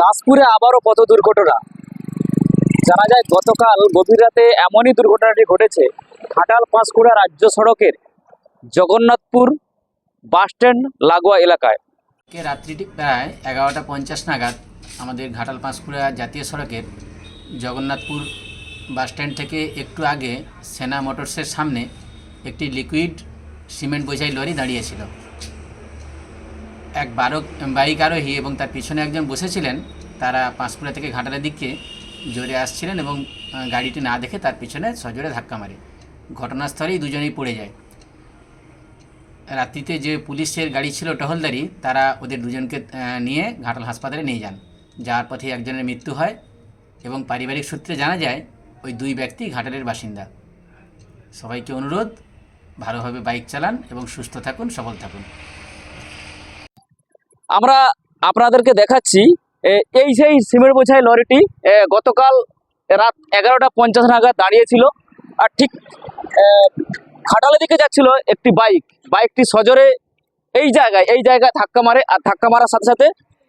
দাসপুরে আবারও পথ দুর্ঘটনা। জানা যায়, গতকাল গভীর রাতে এমনই দুর্ঘটনাটি ঘটেছে। ঘাটাল পাঁশকুড়া রাজ্য সড়কের জগন্নাথপুর বাসস্ট্যান্ড লাগোয়া এলাকায়। রাত্রিটি প্রায় এগারোটা পঞ্চাশ নাগাদ আমাদের ঘাটাল পাঁশকুড়া জাতীয় সড়কের জগন্নাথপুর বাসস্ট্যান্ড থেকে একটু আগে সেনা মোটরসের সামনে একটি লিকুইড সিমেন্ট বোঝাই লরি দাঁড়িয়েছিল। এক বারো, বাইক আরোহী এবং তার পিছনে একজন বসেছিলেন, তারা পাঁশকুড়া থেকে ঘাটালের দিকে জোরে আসছিলেন এবং গাড়িটি না দেখে তার পিছনে সজোরে ধাক্কা মারে। ঘটনাস্থলেই দুজনেই পড়ে যায়। রাত্রিতে যে পুলিশের গাড়ি ছিল টহলদারি, তারা ওদের দুজনকে নিয়ে ঘাটাল হাসপাতালে নিয়ে যান। যাওয়ার পথে একজনের মৃত্যু হয় এবং পারিবারিক সূত্রে জানা যায়, ওই দুই ব্যক্তি ঘাটালের বাসিন্দা। সবাইকে অনুরোধ, ভালোভাবে বাইক চালান এবং সুস্থ থাকুন, সবল থাকুন। আমরা আপনাদেরকে দেখাচ্ছি এই সেই সিমেন্ট বোঝাই লরিটি গতকাল রাত এগারোটা পঞ্চাশ নাগাদ দাঁড়িয়েছিল। আর ঠিক এ, ঘাটালের দিকে যাচ্ছিল একটি বাইক। বাইকটি সজোরে এই জায়গায় এই জায়গায় ধাক্কা মারে আর ধাক্কা মারার সাথে সাথে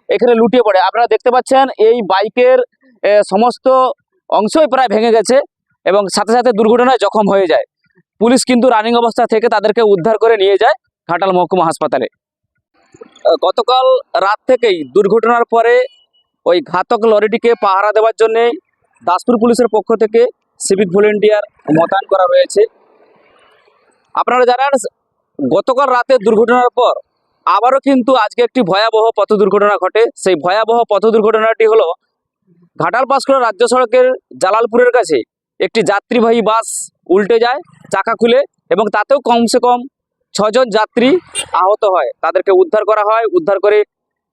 এখানে লুটিয়ে পড়ে। আপনারা দেখতে পাচ্ছেন এই বাইকের সমস্ত অংশই প্রায় ভেঙে গেছে এবং সাথে সাথে দুর্ঘটনায় জখম হয়ে যায়। পুলিশ কিন্তু রানিং অবস্থা থেকে তাদেরকে উদ্ধার করে নিয়ে যায় ঘাটাল মহকুমা হাসপাতালে। গতকাল রাত থেকেই দুর্ঘটনার পরে ওই ঘাতক লরিটিকে পাহারা দেওয়ার জন্য দাসপুর পুলিশের পক্ষ থেকে সিভিক ভলেন্টিয়ার মোতায়েন করা রয়েছে। আপনারা জানেন, গতকাল রাতে দুর্ঘটনার পর আবারও কিন্তু আজকে একটি ভয়াবহ পথ দুর্ঘটনা ঘটে। সেই ভয়াবহ পথ দুর্ঘটনাটি হলো ঘাটাল পাঁশকুড়া রাজ্য সড়কের জালালপুরের কাছে একটি যাত্রীবাহী বাস উল্টে যায়, চাকা খুলে এবং তাতেও কমসে কম ছজন যাত্রী আহত হয়। তাদেরকে উদ্ধার করা হয়। উদ্ধার করে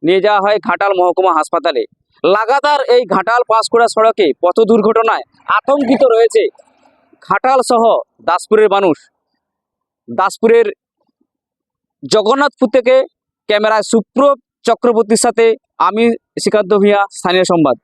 নিয়ে যাওয়া হয় ঘাটাল মহকুমা হাসপাতালে। লাগাতার এই ঘাটাল পাঁশকুড়া সড়কে পথ দুর্ঘটনায় আতঙ্কিত রয়েছে ঘাটাল সহ দাসপুরের মানুষ। দাসপুরের জগন্নাথপুর থেকে ক্যামেরায় সুপ্র চক্রবর্তীর সাথে আমি শ্রীকান্ত ভিয়া স্থানীয় সংবাদ।